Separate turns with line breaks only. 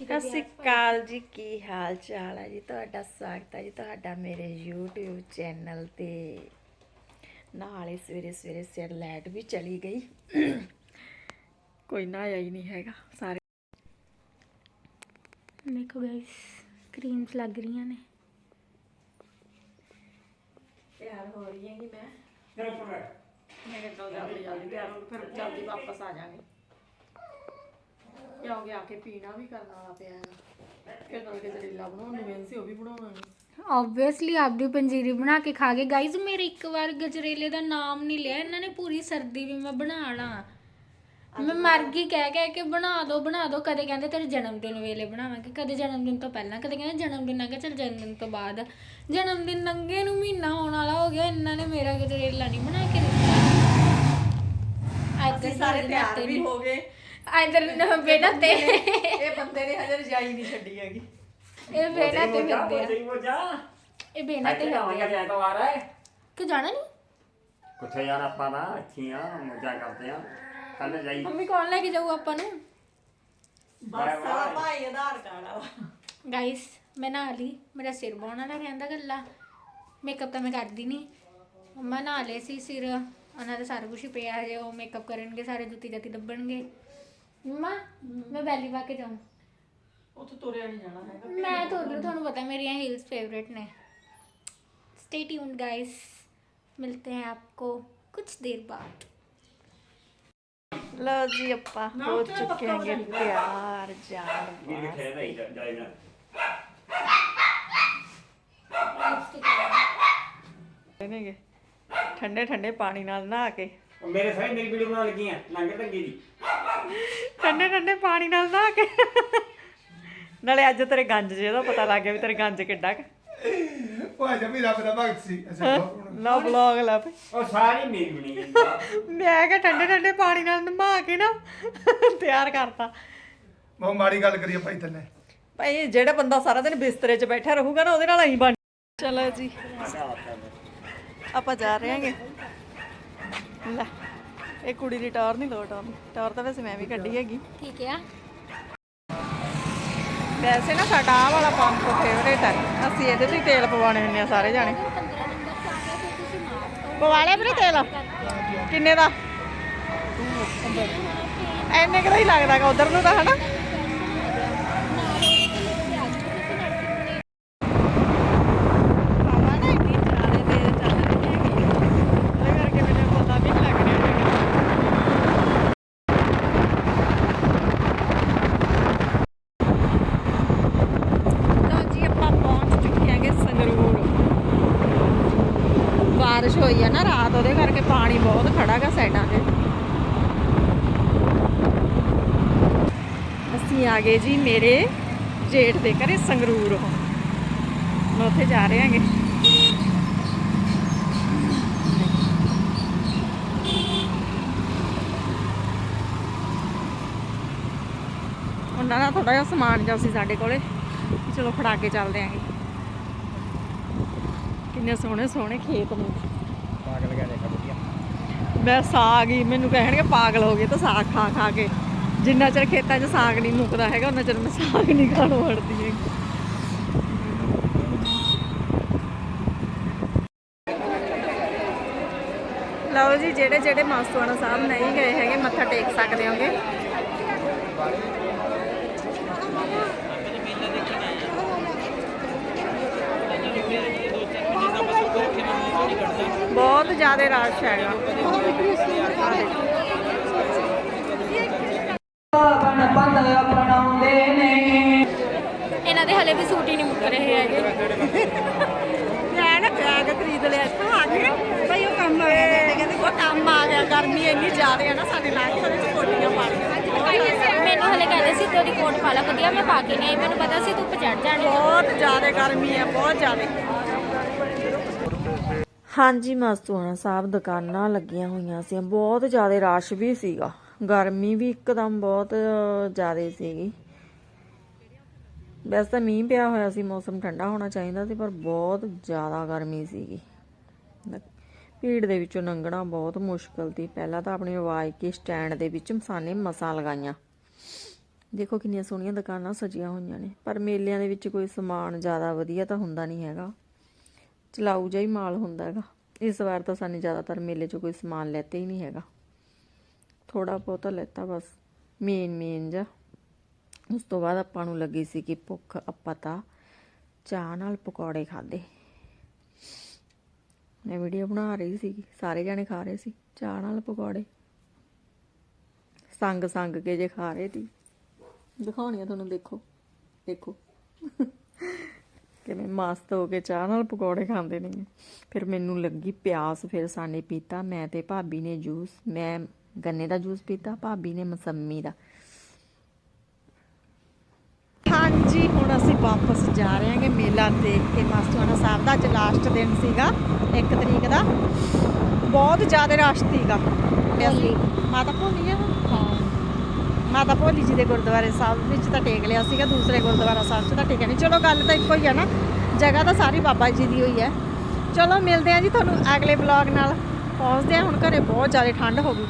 ਸਤਿ ਸ਼੍ਰੀ ਅਕਾਲ ਜੀ ਕੀ ਹਾਲ ਚਾਲ ਹੈ ਜੀ ਤੁਹਾਡਾ ਸਵਾਗਤ ਹੈ ਜੀ ਤੁਹਾਡਾ ਮੇਰੇ YouTube ਚੈਨਲ ਤੇ ਨਾਲੇ ਸਵੇਰੇ ਸਵੇਰੇ ਸਿਰ ਲਾਈਟ ਵੀ ਚਲੀ ਗਈ ਕੋਈ ਨਾ ਆਇਆ ਹੀ ਨਹੀਂ ਹੈਗਾ ਸਾਰੇ
ਦੇਖੋ ਗਾਇਸ ਕਰੀਮਸ ਲੱਗ ਰਹੀਆਂ ਨੇ
ਤਿਆਰ ਹੋ ਰਹੀ ਹੈਗੀ ਮੈਂ ਮੈਂ ਕਿਹਾ ਚੱਲ ਜਲਦੀ ਜਲਦੀ ਤਿਆਰ ਹੋ ਫਿਰ ਜਲਦੀ ਵਾਪਸ ਆ ਜਾਾਂਗੇ ਕਿਉਂਕਿ ਆ ਕੇ ਪੀਣਾ ਵੀ ਕਰਨ ਵਾਲਾ ਪਿਆ ਹੈਗਾ ਫਿਰ ਨਾਲ ਕੇ ਜਲੀਲਾ ਬਣਾਉਣੀ ਮੈਂ ਸੀ ਉਹ ਵੀ ਬਣਾਉਣਾ ਹੈ
ਆਬਵੀਅਸਲੀ ਆਪਦੀ ਪੰਜੀਰੀ ਬਣਾ ਕੇ ਖਾ ਗਏ। ਗਾਇਸ ਮੇਰੇ ਇੱਕ ਵਾਰ ਗਜਰੇਲੇ ਦਾ ਨਾਮ ਨਹੀਂ ਲਿਆ। ਇਹਨਾਂ ਨੇ ਪੂਰੀ ਸਰਦੀ ਵੀ ਮੈਂ ਬਣਾ ਲਾਂ। ਮੈਂ ਮਰ ਗਈ ਕਹਿ ਕਹਿ ਕੇ ਬਣਾ ਦੋ ਬਣਾ ਦੋ। ਕਦੇ ਕਹਿੰਦੇ ਤੇਰੇ ਜਨਮ ਦਿਨ ਵੇਲੇ ਬਣਾਵਾਂਗੇ। ਕਦੇ ਜਨਮ ਦਿਨ ਤੋਂ ਪਹਿਲਾਂ। ਕਦੇ ਕਹਿੰਦੇ ਜਨਮ ਦਿਨ ਲੰਘਿਆ ਚਲ ਜਨਮ ਦਿਨ ਤੋਂ ਬਾਅਦ। ਜਨਮ ਦਿਨ ਲੰਘੇ ਨੂੰ ਮਹੀਨਾ ਹੋਣ ਵਾਲਾ ਹੋ ਗਿਆ। ਇਹਨਾਂ ਨੇ ਮੇਰਾ ਗਜਰੇਲਾ ਨਹੀਂ ਬਣਾ ਕੇ ਦਿੱਤਾ। ਅੱਜ
ਸਾਰੇ ਤਿਆਰ ਵੀ ਹੋ ਗਏ।
ਇਧਰ ਬੇਟਾ ਤੇ।
ਇਹ ਬੰਦੇ ਨੇ ਹਜੇ ਰਜਾਈ ਨਹੀਂ ਛੱਡੀ ਹੈਗੀ।
ਇਹ ਬੇਟਾ ਤੇ ਮਿਲਦੇ ਆ। ਇਹ ਬੇਨਾ ਤੇ ਮਿਲਦੇ ਆ।
ਐਤਵਾਰ ਹੈ।
ਕਿ ਜਾਣਾ ਨਹੀਂ?
ਕਿੱਥੇ ਯਾਰ ਆਪਾਂ ਨਾ ਅੱਛੀਆਂ ਮੌਜਾਂ ਕਰਦੇ ਆ। ਕੱਲ ਜਾਈ।
ਮੰਮੀ ਕੌਣ ਲੈ ਕੇ ਜਾਊ ਆਪਾਂ ਨੂੰ?
ਬਸ ਆ ਭਾਈ ਆਧਾਰ ਕਾਰਡ ਆ।
ਗਾਇਸ ਮੈਂ ਨਹਾ ਲਈ। ਮੇਰਾ ਸਿਰ ਬਹੁਣ ਵਾਲਾ ਰਹਿੰਦਾ ਗੱਲਾਂ ਮੇਕਅਪ ਤਾਂ ਮੈਂ ਕਰਦੀ ਨਹੀਂ। ਮੰਮਾ ਨਹਾ ਲਏ ਸੀ ਸਿਰ। ਉਹਨਾਂ ਦਾ ਸਾਰਾ ਕੁਝ ਪਿਆ ਹੈ ਉਹ ਮੇਕਅਪ ਕਰਨਗੇ ਸਾਰੇ ਜੁੱਤੀ ਜੱਤੀ ਲੱਭਣਗੇ। ਮੰਮਾ ਮੈਂ ਬੈਲੀ ਪਾ ਕੇ ਜਾਊਂ
ਉੱਥੇ ਤੁਰਿਆ ਨਹੀਂ ਜਾਣਾ ਹੈਗਾ
ਮੈਂ ਤੁਹਾਨੂੰ ਤੁਹਾਨੂੰ ਪਤਾ ਮੇਰੀਆਂ हील्स फेवरेट ने स्टे ट्यून्ड गाइस मिलते हैं आपको कुछ देर बाद
ਲਓ ਜੀ ਆਪਾਂ ਹੋ ਚੁੱਕੇ ਹਾਂਗੇ ਤਿਆਰ ਜਾਣ
ਵੀਰ ਕਿੱਥੇ ਰਹੀ ਜਾਈ ਨਾ
ਨੇਗੇ ਠੰਡੇ ਠੰਡੇ ਪਾਣੀ ਨਾਲ ਨਹਾ ਕੇ
ਉਹ ਮੇਰੇ ਸਾਰੇ ਮੇਰੀ ਵੀਡੀਓ ਬਣਾਉਣ ਲੱਗੀ ਆ ਲੰਗਰ ਟੰਗੀ ਦੀ
ਠੰਡੇ ਠੰਡੇ ਪਾਣੀ ਨਾਲ ਨਹਾ ਕੇ। ਨਾਲੇ ਅੱਜ ਤੇਰੇ ਗੰਜ ਜੇ ਦਾ ਪਤਾ ਲੱਗ ਗਿਆ ਵੀ ਤੇਰੇ ਗੰਜ ਕਿੱਡਾ ਕੁ।
ਉਹ ਅਜੇ ਵੀ ਰੱਬ ਦਾ ਭਗਤ ਸੀ। ਅੱਛਾ
ਨਾ ਬਲੌਗ ਲਾ ਪਈ
ਉਹ ਸਾਰੀ ਮੇਰੀ ਬਣੀ ਗਈ
ਮੈਂ ਕਿਹਾ ਠੰਡੇ ਠੰਡੇ ਪਾਣੀ ਨਾਲ ਨਹਾ ਕੇ ਨਾ ਤਿਆਰ ਕਰਤਾ।
ਬਹੁਤ ਮਾੜੀ ਗੱਲ ਕਰੀ ਆ ਭਾਈ ਤੈਨੇ।
ਭਾਈ ਜਿਹੜਾ ਬੰਦਾ ਸਾਰਾ ਦਿਨ ਬਿਸਤਰੇ 'ਚ ਬੈਠਾ ਰਹੂਗਾ ਨਾ ਉਹਦੇ ਨਾਲ ਅਸੀਂ ਬਣ ਚਲੋ ਜੀ। ਆਪਾਂ ਜਾ ਰਹੇ ਹਾਂਗੇ। ਲੈ। ਇਹ ਕੁੜੀ ਦੀ ਟਾਰ ਨਹੀਂ ਲੋ ਟਾਰ। ਟਾਰ ਤਾਂ ਵੈਸੇ ਮੈਂ ਵੀ ਕੱਢੀ ਹੈਗੀ।
ਠੀਕ ਆ।
ਵੈਸੇ ਨਾ ਸਾਡਾ ਆਹ ਵਾਲਾ ਪੰਪ ਫੇਵਰੇਟ ਹੈ ਅਸੀਂ ਇਹਦੇ ਤੇ ਤੇਲ ਪਵਾਉਣੇ ਹੁੰਦੇ ਆ ਸਾਰੇ ਜਾਣੇ। ਪਵਾ ਲਿਆ ਵੀਰੇ ਤੇਲ। ਕਿੰਨੇ ਦਾ? ਐਨੇ ਕਿਹੜਾ ਹੀ ਲੱਗਦਾ ਗਾ ਉਧਰ ਨੂੰ ਤਾਂ ਹਨਾ। ਬਾਰਿਸ਼ ਹੋਈ ਆ ਨਾ ਰਾਤ, ਉਹਦੇ ਕਰਕੇ ਪਾਣੀ ਬਹੁਤ ਖੜਾ ਗਾ ਸਾਈਡਾਂ ਤੇ। ਅਸੀਂ ਆ ਗਏ ਜੀ ਮੇਰੇ ਜੇਠ ਦੇ ਘਰੇ ਸੰਗਰੂਰ ਮੈਂ ਉੱਥੇ ਜਾ ਰਹੇ ਹਾਂਗੇ। ਉਹਨਾਂ ਦਾ ਥੋੜਾ ਜਿਹਾ ਸਮਾਨ ਜਿਹਾ ਸੀ ਸਾਡੇ ਕੋਲੇ। ਚਲੋ ਫੜਾ ਕੇ ਚੱਲਦੇ ਆਂਗੇ ਕਿੰਨੇ ਸੋਹਣੇ ਸੋਹਣੇ ਖੇਤ ਨੇ।
ਪਾਗਲ ਗਿਆ ਦੇਖ ਵਧੀਆ।
ਮੈਂ ਸਾਗ ਹੀ, ਮੈਨੂੰ ਕਹਿਣਗੇ ਪਾਗਲ ਹੋ ਗਏ ਤਾਂ ਸਾਗ ਖਾ ਖਾ ਕੇ। ਜਿੰਨਾ ਚਿਰ ਖੇਤਾਂ 'ਚ ਸਾਗ ਨਹੀਂ ਮੁੱਕਦਾ ਹੈਗਾ ਉਹਨਾਂ ਚਿਰ ਮੈਂ ਸਾਗ ਨਹੀਂ ਖਾਣ ਵੜਦੀ ਹੈਗੀ। ਲਓ ਜੀ ਜਿਹੜੇ ਜਿਹੜੇ ਮਾਸੂਆਣਾ ਸਾਹਿਬ ਨਹੀਂ ਗਏ ਹੈਗੇ, ਮੱਥਾ ਟੇਕ ਸਕਦੇ ਹੋਗੇ। ਬਹੁਤ ਜ਼ਿਆਦਾ ਰਸ਼ ਹੈਗਾ।
ਇਹਨਾਂ ਦੇ ਹਲੇ ਵੀ ਸੂਟ ਹੀ ਨਹੀਂ ਮੁੱਕ ਰਹੇ ਹੈਗੇ।
ਮੈਂ ਨਾ ਬੈਗ ਖਰੀਦ ਲਿਆ ਇੱਥੋਂ ਆ ਕੇ ਬਈ ਉਹ ਕੰਮ ਆ ਗਿਆ ਕਹਿੰਦੇ ਉਹ ਕੰਮ ਆ ਗਿਆ ਗਰਮੀ ਇੰਨੀ ਜ਼ਿਆਦਾ ਹੈ ਨਾ ਸਾਡੇ ਲਾਗੇ ਵਿੱਚ ਕੋਟੀਆਂ ਪਾ ਲਈਆਂ।
ਮੈਨੂੰ ਹਲੇ ਕਹਿੰਦੇ ਸੀ ਤੇਰੀ ਕੋਟ ਪਾ ਲੈ ਵਧੀਆ ਮੈਂ ਪਾ ਕੇ ਨਹੀਂ ਆਈ ਮੈਨੂੰ ਪਤਾ ਸੀ ਧੁੱਪ ਚੜ ਜਾਣੀ।
ਬਹੁਤ ਜ਼ਿਆਦਾ ਗਰਮੀ ਹੈ ਬਹੁਤ ਜ਼ਿਆਦਾ। ਹਾਂਜੀ ਮਸਤੂਆਣਾ ਸਾਹਿਬ, ਦੁਕਾਨਾਂ ਲੱਗੀਆਂ ਹੋਈਆਂ ਸੀ। ਬਹੁਤ ਜ਼ਿਆਦਾ ਰਸ਼ ਵੀ ਸੀਗਾ। ਗਰਮੀ ਵੀ ਇੱਕਦਮ ਬਹੁਤ ਜ਼ਿਆਦਾ ਸੀਗੀ। ਵੈਸੇ ਤਾਂ ਮੀਂਹ ਪਿਆ ਹੋਇਆ ਸੀ, ਮੌਸਮ ਠੰਡਾ ਹੋਣਾ ਚਾਹੀਦਾ ਸੀ, ਪਰ ਬਹੁਤ ਜ਼ਿਆਦਾ ਗਰਮੀ ਸੀਗੀ। ਭੀੜ ਦੇ ਵਿੱਚੋਂ ਲੰਘਣਾ ਬਹੁਤ ਮੁਸ਼ਕਲ ਸੀ। ਪਹਿਲਾਂ ਤਾਂ ਆਪਣੀ ਆਵਾਜ਼ ਕੇ ਸਟੈਂਡ ਦੇ ਵਿੱਚ ਮਸਾਨੇ ਮਸਾਂ ਲਗਾਈਆਂ। ਦੇਖੋ ਕਿੰਨੀਆਂ ਸੋਹਣੀਆਂ ਦੁਕਾਨਾਂ ਸਜੀਆਂ ਹੋਈਆਂ ਨੇ, ਪਰ ਮੇਲਿਆਂ ਦੇ ਵਿੱਚ ਕੋਈ ਸਮਾਨ ਜ਼ਿਆਦਾ ਵਧੀਆ ਤਾਂ ਹੁੰਦਾ ਨਹੀਂ ਹੈਗਾ। ਚਲਾਊ ਜਿਹਾ ਹੀ ਮਾਲ ਹੁੰਦਾ ਹੈਗਾ। ਇਸ ਵਾਰ ਤਾਂ ਸਾਨੂੰ ਜ਼ਿਆਦਾਤਰ ਮੇਲੇ 'ਚੋਂ ਕੋਈ ਸਮਾਨ ਲੈਤੇ ਹੀ ਨਹੀਂ ਹੈਗਾ। ਥੋੜਾ ਬਹੁਤਾ ਲੈਤਾ ਬਸ ਮੇਨ ਮੇਨ ਜਾ ਉਸ ਤੋਂ ਬਾਅਦ ਆਪਾਂ ਨੂੰ ਲੱਗੀ ਸੀ ਕਿ ਭੁੱਖ, ਆਪਾਂ ਤਾਂ ਚਾਹ ਨਾਲ ਪਕੌੜੇ ਖਾਦੇ ਮੈਂ ਵੀਡੀਓ ਬਣਾ ਰਹੀ ਸੀ, ਸਾਰੇ ਜਾਣੇ ਖਾ ਰਹੇ ਸੀ, ਚਾਹ ਨਾਲ ਪਕੌੜੇ। ਸੰਗ ਸੰਗ ਕੇ ਜੇ ਖਾ ਰਹੇ ਸੀ। ਦਿਖਾਉਣੀਆਂ ਤੁਹਾਨੂੰ, ਦੇਖੋ ਦੇਖੋ। ਕਿਵੇਂ ਮਸਤ ਹੋ ਕੇ ਚਾਹ ਨਾਲ ਪਕੌੜੇ ਖਾਂਦੇ ਨੇ। ਫਿਰ ਮੈਨੂੰ ਲੱਗੀ ਪਿਆਸ ਫਿਰ ਸਾਨੇ ਪੀਤਾ। ਮੈਂ ਤੇ ਭਾਬੀ ਨੇ ਜੂਸ ਮੈਂ ਗੰਨੇ ਦਾ ਜੂਸ ਪੀਤਾ ਭਾਬੀ ਨੇ ਮਸੰਮੀ ਦਾ। ਹਾਂਜੀ ਹੁਣ ਅਸੀਂ ਵਾਪਸ ਜਾ ਰਹੇ ਹਾਂਗੇ ਮੇਲਾ ਦੇਖ ਕੇ। ਮਾਸਟੂਆਣਾ ਸਾਹਿਬ ਦਾ ਅੱਜ ਲਾਸਟ ਦਿਨ ਸੀਗਾ 1 ਤਰੀਕ ਦਾ। ਬਹੁਤ ਜ਼ਿਆਦਾ ਰਸ਼ ਸੀਗਾ। ਤੇ ਅਸੀਂ ਮਾਤਾ ਭੋਲੀ ਆ ਮਾਤਾ ਭੋਲੀ ਜੀ ਦੇ ਗੁਰਦੁਆਰੇ ਸਾਹਿਬ ਵਿੱਚ ਤਾਂ ਟੇਕ ਲਿਆ ਸੀਗਾ, ਦੂਸਰੇ ਗੁਰਦੁਆਰਾ ਸਾਹਿਬ 'ਚ ਤਾਂ ਟੇਕਿਆ ਨਹੀਂ ਚਲੋ ਗੱਲ ਤਾਂ ਇੱਕੋ ਹੀ ਆ ਨਾ, ਜਗ੍ਹਾ ਤਾਂ ਸਾਰੀ ਬਾਬਾ ਜੀ ਦੀ ਹੋਈ ਹੈ। ਚਲੋ ਮਿਲਦੇ ਆ ਜੀ ਤੁਹਾਨੂੰ ਅਗਲੇ ਵਲੌਗ ਨਾਲ। ਪਹੁੰਚਦੇ ਆ ਹੁਣ ਘਰੇ ਬਹੁਤ ਜ਼ਿਆਦਾ ਠੰਡ ਹੋ ਗਈ।